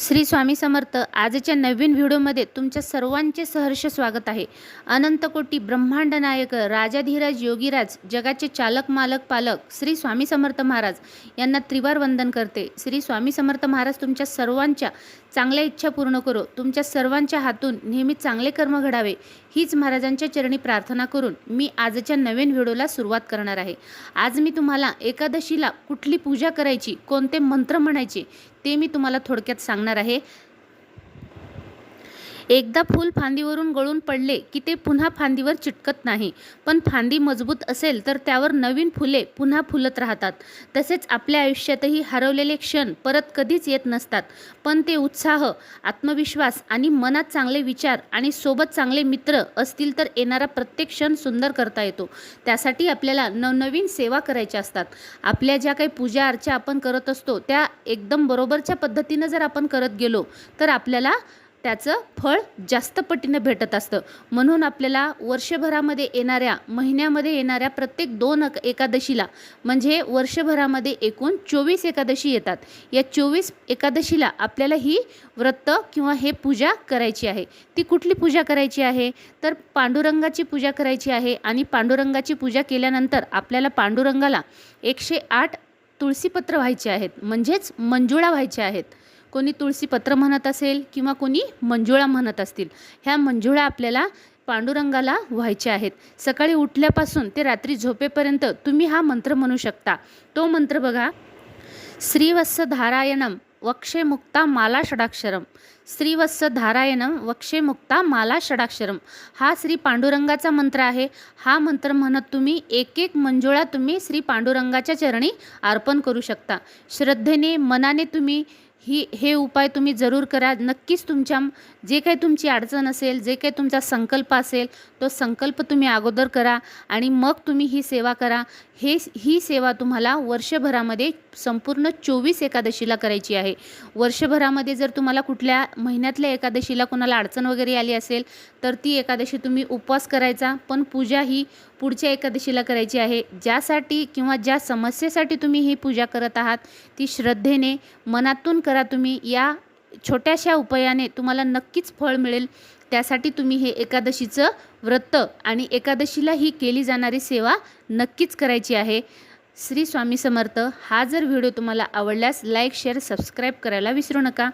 श्री स्वामी समर्थ आजच्या नवीन व्हिडिओमध्ये तुमच्या सर्वांचे सहर्ष स्वागत आहे. अनंतकोटी ब्रह्मांड नायक राजाधीराज योगीराज जगाचे चालक मालक पालक श्री स्वामी समर्थ महाराज यांना त्रिवार वंदन करते. श्री स्वामी समर्थ महाराज तुमच्या सर्वांच्या चांगल्या इच्छा पूर्ण करो. तुमच्या सर्वांच्या हातून नेहमी चांगले कर्म घडावे. हीच महाराजांच्या चरणी प्रार्थना करून मी आजच्या नवीन व्हिडिओला सुरुवात करणार आहे. आज मी तुम्हाला एकादशीला कुठली पूजा करायची कोणते मंत्र म्हणायचे ते मी तुम्हाला थोडक्यात सांगणार आहे. एकदा फूल फांदीवरून गळून पडले की ते पुन्हा फांदीवर चिटकत नाही. पण फांदी मजबूत असेल तर त्यावर नवीन फुले पुन्हा फुलत राहतात. तसेच आपल्या आयुष्यातही हरवलेले क्षण परत कधीच येत नसतात. पण ते उत्साह आत्मविश्वास आणि मनात चांगले विचार आणि सोबत चांगले मित्र असतील तर येणारा प्रत्येक क्षण सुंदर करता येतो. त्यासाठी आपल्याला नवनवीन सेवा करायच्या असतात. आपल्या ज्या काही पूजा अर्चा आपण करत असतो त्या एकदम बरोबरच्या पद्धतीनं जर आपण करत गेलो तर आपल्याला त्याचं फळ जास्त पटीनं भेटत असतं. म्हणून आपल्याला वर्षभरामध्ये येणाऱ्या महिन्यामध्ये येणाऱ्या प्रत्येक दोन अक- एकादशीला म्हणजे वर्षभरामध्ये एकूण चोवीस एकादशी येतात. या चोवीस एकादशीला आपल्याला ही व्रत किंवा हे पूजा करायची आहे. ती कुठली पूजा करायची आहे? तर पांडुरंगाची पूजा करायची आहे आणि पांडुरंगाची पूजा केल्यानंतर आपल्याला पांडुरंगाला एकशे आठ तुळशीपत्र व्हायचे आहेत. म्हणजेच मंजुळा व्हायच्या आहेत. कोणी तुळशीपत्र म्हणत असेल किंवा कोणी मंजुळा म्हणत असतील ह्या मंजुळा आपल्याला पांडुरंगाला व्हायच्या आहेत. सकाळी उठल्यापासून ते रात्री झोपेपर्यंत तुम्ही हा मंत्र म्हणू शकता. तो मंत्र बघा श्रीवत्स धारायणम वक्षे मुक्ता माला षडाक्षरम श्रीवत्स धारायणम वक्षे मुक्ता माला षडाक्षरम हा श्री पांडुरंगाचा मंत्र आहे. हा मंत्र म्हणत तुम्ही एक एक मंजुळा तुम्ही श्री पांडुरंगाच्या चरणी अर्पण करू शकता. श्रद्धेने मनाने तुम्ही ही हे उपाय तुम्ही जरूर करा. नक्कीच तुमच्या जे काही तुमची अडचण असेल जे काही तुमचा संकल्प असेल तो संकल्प तुम्ही अगोदर करा आणि मग तुम्ही ही सेवा करा. हे ही सेवा तुम्हाला वर्षभरामध्ये संपूर्ण चोवीस एकादशीला करायची आहे. वर्षभरामध्ये जर तुम्हाला कुठल्या महिन्यातल्या एकादशीला कोणाला अडचण वगैरे आली असेल तर ती एकादशी तुम्ही उपवास करायचा. पण पूजा ही पुढच्या एकादशीला करायची आहे. ज्यासाठी किंवा ज्या समस्येसाठी तुम्ही ही पूजा करत आहात ती श्रद्धेने मनातून करा तुम्ही. या छोट्याशा उपायाने तुम्हाला नक्कीच फळ मिळेल. त्यासाठी तुम्ही हे एकादशीचं व्रत आणि एकादशीला ही केली जाणारी सेवा नक्कीच करायची आहे. श्री स्वामी समर्थ हा जर व्हिडिओ तुम्हाला आवडल्यास लाईक शेअर सबस्क्राईब करायला विसरू नका.